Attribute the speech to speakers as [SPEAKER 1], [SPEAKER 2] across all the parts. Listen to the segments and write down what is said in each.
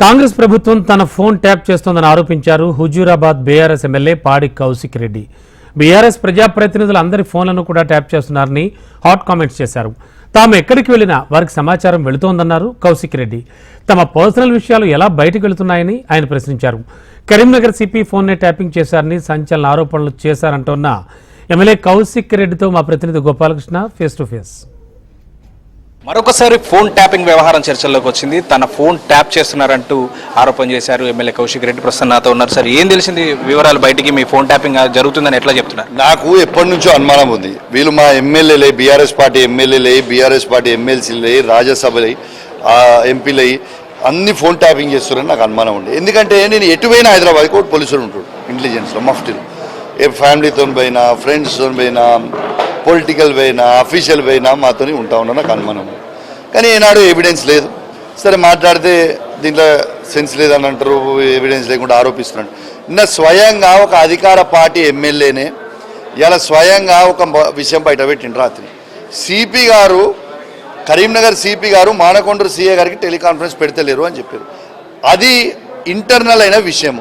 [SPEAKER 1] కాంగ్రెస్ ప్రభుత్వం తన phone tap చేస్తోందని ఆరోపించారు హుజూరాబాద్ బీఆర్ఎస్ ఎమ్మెల్యే పాడి కౌశిక్ రెడ్డి. బీఆర్ఎస్ ప్రజాప్రతినిధులు అందరి ఫోన్లను కూడా ట్యాప్ చేస్తున్నారని హాట్ కామెంట్స్ చేశారు. తాము ఎక్కడికి వెళ్ళినా వారికి సమాచారం వెళుతోందన్నారు కౌశిక్ రెడ్డి. తమ పర్సనల్ విషయాలు ఎలా బయటకు వెళుతున్నాయని ఆయన ప్రశ్నించారు. కరీంనగర్ సిపి ఫోన్నే ట్యాపింగ్ చేశారని సంచలన ఆరోపణలు చేశారంటోన్న ఎమ్మెల్యే కౌశిక్ రెడ్డితో మా ప్రతినిధి గోపాలకృష్ణ ఫేస్ టు ఫేస్.
[SPEAKER 2] మరొకసారి ఫోన్ ట్యాపింగ్ వ్యవహారం చర్చల్లోకి వచ్చింది. తన ఫోన్ ట్యాప్ చేస్తున్నారంటూ ఆరోపణ చేశారు ఎమ్మెల్యే కౌశిక్ రెడ్డి. ప్రసన్నతో ఉన్నారు సార్. ఏం తెలిసింది వివరాలు బయటికి? మీ ఫోన్ ట్యాపింగ్ జరుగుతుందని ఎట్లా చెప్తున్నారు?
[SPEAKER 3] నాకు ఎప్పటి నుంచో అనుమానం ఉంది. వీళ్ళు మా ఎమ్మెల్యేలే బీఆర్ఎస్ పార్టీ ఎమ్మెల్యేలే బీఆర్ఎస్ పార్టీ ఎమ్మెల్సీలే రాజ్యసభలై ఎంపీలై అన్ని ఫోన్ ట్యాపింగ్ చేస్తున్నారని నాకు అనుమానం ఉంది. ఎందుకంటే నేను ఎటువైనా హైదరాబాద్ కూడా పోలీసులు ఉంటాడు ఇంటెలిజెన్స్లో మఫ్టీలో. ఏ ఫ్యామిలీతో పోయినా ఫ్రెండ్స్తో పోయినా పొలిటికల్ పోయినా అఫీషియల్ పోయినా మాతోని ఉంటా ఉన్నా నాకు అనుమానం కానీ ఏనాడు ఎవిడెన్స్ లేదు. సరే మాట్లాడితే దీంట్లో సెన్స్ లేదని అంటారు ఎవిడెన్స్ లేకుండా ఆరోపిస్తున్నాడు. నిన్న స్వయంగా ఒక అధికార పార్టీ ఎమ్మెల్యేనే ఇలా స్వయంగా ఒక విషయం బయట పెట్టిండు రాత్రి. సిపి గారు కరీంనగర్ సిపి గారు మానకొండూరు సీఏ గారికి టెలికాన్ఫరెన్స్ పెడతలేరు అని చెప్పారు. అది ఇంటర్నల్ అయిన విషయం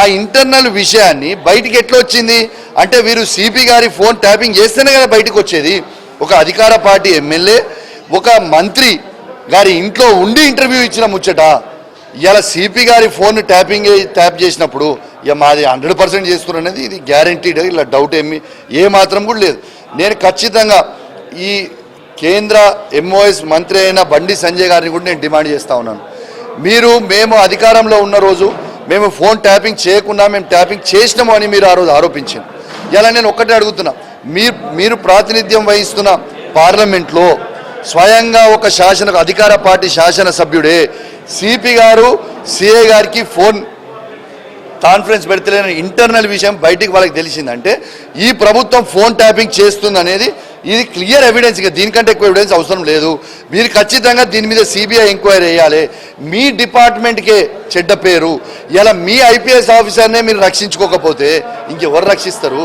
[SPEAKER 3] ఆ ఇంటర్నల్ విషయాన్ని బయటికి ఎట్లా వచ్చింది? అంటే వీరు సిపి గారి ఫోన్ ట్యాపింగ్ చేస్తేనే కదా బయటకు వచ్చేది. ఒక అధికార పార్టీ ఎమ్మెల్యే ఒక మంత్రి గారి ఇంట్లో ఉండి ఇంటర్వ్యూ ఇచ్చిన ముచ్చట. ఇలా సిపి గారి ఫోన్ ట్యాపింగ్ ట్యాప్ చేసినప్పుడు ఇక మాది హండ్రెడ్ పర్సెంట్ చేస్తున్నారు అనేది ఇది గ్యారంటీడ్ ఇలా డౌట్ ఏమి ఏ మాత్రం కూడా లేదు. నేను ఖచ్చితంగా ఈ కేంద్ర ఎంఓఎస్ మంత్రి అయిన బండి సంజయ్ గారిని కూడా నేను డిమాండ్ చేస్తా ఉన్నాను. మీరు మేము అధికారంలో ఉన్న రోజు మేము ఫోన్ ట్యాపింగ్ చేయకుండా మేము ట్యాపింగ్ చేసినాము అని మీరు ఆ రోజు ఆరోపించింది ఇలా నేను ఒక్కటే అడుగుతున్నా. మీరు మీరు ప్రాతినిధ్యం వహిస్తున్న పార్లమెంట్లో స్వయంగా ఒక శాసన అధికార పార్టీ శాసనసభ్యుడే సిపి గారు సిఏ గారికి ఫోన్ కాన్ఫరెన్స్ పెడతలేని ఇంటర్నల్ విషయం బయటికి వాళ్ళకి తెలిసిందంటే ఈ ప్రభుత్వం ఫోన్ ట్యాపింగ్ చేస్తుంది అనేది ఇది క్లియర్ ఎవిడెన్స్. ఇక దీనికంటే ఎక్కువ ఎవిడెన్స్ అవసరం లేదు. మీరు ఖచ్చితంగా దీని మీద సిబిఐ ఎంక్వైరీ చేయాలి. మీ డిపార్ట్మెంట్కే చెడ్డ పేరు. ఇలా మీ ఐపీఎస్ ఆఫీసర్నే మీరు రక్షించుకోకపోతే ఇంకెవరు రక్షిస్తారు?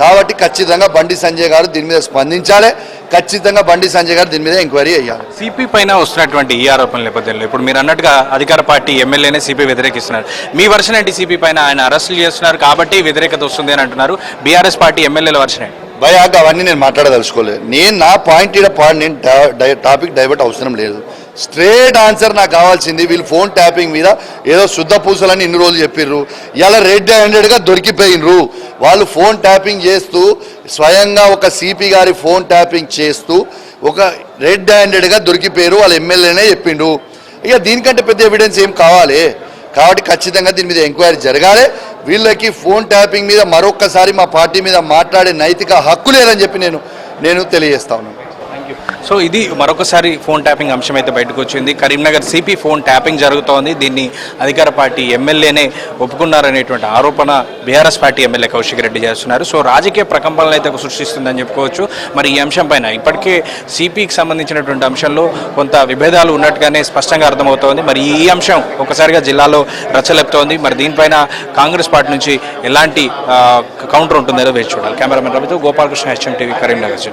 [SPEAKER 3] కాబట్టి ఖచ్చితంగా బండి సంజయ్ గారు దీని మీద స్పందించాలి. ఖచ్చితంగా బండి సంజయ్ గారు దీని మీద ఎంక్వైరీ చేయాలి.
[SPEAKER 2] సిపి పైన వస్తున్నటువంటి ఈ ఆరోపణల నేపథ్యంలో ఇప్పుడు మీరు అన్నట్టుగా అధికార పార్టీ ఎమ్మెల్యేనే సిపి వ్యతిరేకిస్తున్నారు. మీ వర్షన్ ఏంటి సిపి పైన? ఆయన అరెస్టులు చేస్తున్నారు కాబట్టి వ్యతిరేకత వస్తుంది అని అంటున్నారు. బీఆర్ఎస్ పార్టీ ఎమ్మెల్యేల వర్షన్ ఏంటి?
[SPEAKER 3] భయాగా అవన్నీ నేను మాట్లాడదలుచుకోలేదు. నేను నా పాయింట్ పాయింట్ నేను టాపిక్ డైవర్ట్ అవసరం లేదు. స్ట్రేట్ ఆన్సర్ నాకు కావాల్సింది. వీళ్ళు ఫోన్ ట్యాపింగ్ మీద ఏదో శుద్ధ పూసలని ఇన్ని రోజులు చెప్పిర్రు. ఇలా రెడ్ హ్యాండెడ్గా దొరికిపోయినరు వాళ్ళు ఫోన్ ట్యాపింగ్ చేస్తూ స్వయంగా ఒక సిపి గారి ఫోన్ ట్యాపింగ్ చేస్తూ ఒక రెడ్ హ్యాండెడ్గా దొరికిపోయారు వాళ్ళ ఎమ్మెల్యేనే చెప్పిండు ఇక దీనికంటే పెద్ద ఎవిడెన్స్ ఏం కావాలి? కాబట్టి ఖచ్చితంగా దీని మీద ఎంక్వైరీ జరగాలి. వీళ్ళకి ఫోన్ ట్యాపింగ్ మీద మరొక్కసారి మా పార్టీ మీద మాట్లాడే నైతిక హక్కు లేదని చెప్పి నేను నేను తెలియజేస్తా ఉన్నాను.
[SPEAKER 2] సో ఇది మరొకసారి ఫోన్ ట్యాపింగ్ అంశం అయితే బయటకు వచ్చింది. కరీంనగర్ సిపి ఫోన్ ట్యాపింగ్ జరుగుతోంది. దీన్ని అధికార పార్టీ ఎమ్మెల్యేనే ఒప్పుకున్నారనేటువంటి ఆరోపణ BRS party MLA Kaushik Reddy చేస్తున్నారు. సో రాజకీయ ప్రకంపనలు అయితే సృష్టిస్తుందని చెప్పుకోవచ్చు. మరి ఈ అంశం పైన ఇప్పటికే సిపికి సంబంధించినటువంటి అంశంలో కొంత విభేదాలు ఉన్నట్టుగానే స్పష్టంగా అర్థమవుతోంది. మరి ఈ అంశం ఒకసారిగా జిల్లాలో రచ్చలేపుతోంది. మరి దీనిపైన కాంగ్రెస్ పార్టీ నుంచి ఎలాంటి కౌంటర్ ఉంటుందో వేచి చూడాలి. కెమెరామెన్ రవితో గోపాలకృష్ణ హెచ్ఎం టీవీ కరీంనగర్